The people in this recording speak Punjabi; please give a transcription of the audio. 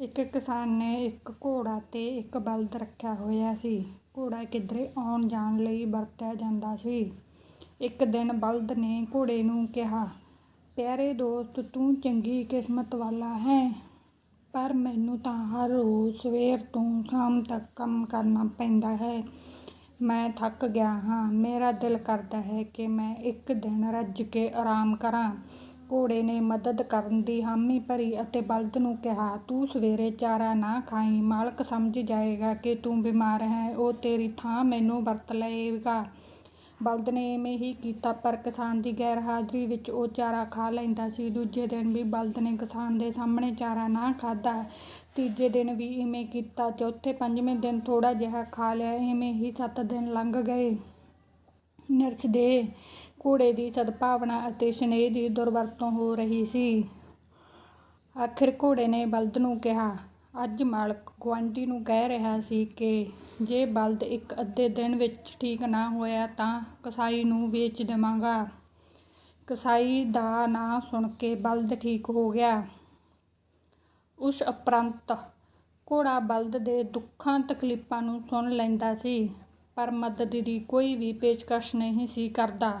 ਇੱਕ ਕਿਸਾਨ ਨੇ ਇੱਕ ਘੋੜਾ ਤੇ ਇੱਕ ਬਲਦ ਰੱਖਿਆ ਹੋਇਆ ਸੀ। ਘੋੜਾ ਕਿੱਧਰੇ ਆਉਣ ਜਾਣ ਲਈ ਵਰਤਿਆ ਜਾਂਦਾ ਸੀ। ਇੱਕ ਦਿਨ ਬਲਦ ਨੇ ਘੋੜੇ ਨੂੰ ਕਿਹਾ, ਪਿਆਰੇ ਦੋਸਤ, ਤੂੰ ਚੰਗੀ ਕਿਸਮਤ ਵਾਲਾ ਹੈ, ਪਰ ਮੈਨੂੰ ਤਾਂ ਹਰ ਰੋਜ਼ ਸਵੇਰ ਤੋਂ ਸ਼ਾਮ ਤੱਕ ਕੰਮ ਕਰਨਾ ਪੈਂਦਾ ਹੈ। ਮੈਂ ਥੱਕ ਗਿਆ ਹਾਂ। ਮੇਰਾ ਦਿਲ ਕਰਦਾ ਹੈ ਕਿ ਮੈਂ ਇੱਕ ਦਿਨ ਰੱਜ ਕੇ ਆਰਾਮ ਕਰਾਂ। ਘੋੜੇ ਨੇ ਮਦਦ ਕਰਨ ਦੀ ਹਾਮੀ ਭਰੀ ਅਤੇ ਬਲਦ ਨੂੰ ਕਿਹਾ, ਤੂੰ ਸਵੇਰੇ ਚਾਰਾ ਨਾ ਖਾਈ, ਮਾਲਕ ਸਮਝ ਜਾਏਗਾ ਕਿ ਤੂੰ ਬਿਮਾਰ ਹੈ, ਉਹ ਤੇਰੀ ਥਾਂ ਮੈਨੂੰ ਵਰਤ ਲਏਗਾ ਬਲਦ ਨੇ ਇਵੇਂ ਹੀ ਕੀਤਾ, ਪਰ ਕਿਸਾਨ ਦੀ ਗੈਰਹਾਜ਼ਰੀ ਵਿੱਚ ਉਹ ਚਾਰਾ ਖਾ ਲੈਂਦਾ ਸੀ। ਦੂਜੇ ਦਿਨ ਵੀ ਬਲਦ ਨੇ ਕਿਸਾਨ ਦੇ ਸਾਹਮਣੇ ਚਾਰਾ ਨਾ ਖਾਧਾ। ਤੀਜੇ ਦਿਨ ਵੀ ਇਵੇਂ ਕੀਤਾ, ਚੌਥੇ ਪੰਜਵੇਂ ਦਿਨ ਥੋੜ੍ਹਾ ਜਿਹਾ ਖਾ ਲਿਆ, ਇਵੇਂ ਹੀ ਸੱਤ ਦਿਨ ਲੰਘ ਗਏ। ਨਰਸ ਦੇ ਘੋੜੇ ਦੀ ਸਦਭਾਵਨਾ ਅਤੇ ਸਨੇਹ ਦੀ ਦੁਰਵਰਤੋਂ ਹੋ ਰਹੀ ਸੀ। ਆਖਿਰ ਘੋੜੇ ਨੇ ਬਲਦ ਨੂੰ ਕਿਹਾ, ਅੱਜ ਮਾਲਕ ਗੁਆਂਢੀ ਨੂੰ ਕਹਿ ਰਿਹਾ ਸੀ ਕਿ ਜੇ ਬਲਦ ਇੱਕ ਅੱਧੇ ਦਿਨ ਵਿੱਚ ਠੀਕ ਨਾ ਹੋਇਆ ਤਾਂ ਕਸਾਈ ਨੂੰ ਵੇਚ ਦੇਵਾਂਗਾ ਕਸਾਈ ਦਾ ਨਾਂ ਸੁਣ ਕੇ ਬਲਦ ਠੀਕ ਹੋ ਗਿਆ। ਉਸ ਉਪਰੰਤ ਘੋੜਾ ਬਲਦ ਦੇ ਦੁੱਖਾਂ ਤਕਲੀਫਾਂ ਨੂੰ ਸੁਣ ਲੈਂਦਾ ਸੀ, ਪਰ ਮਦਦ ਦੀ ਕੋਈ ਵੀ ਪੇਸ਼ਕਸ਼ ਨਹੀਂ ਸੀ ਕਰਦਾ।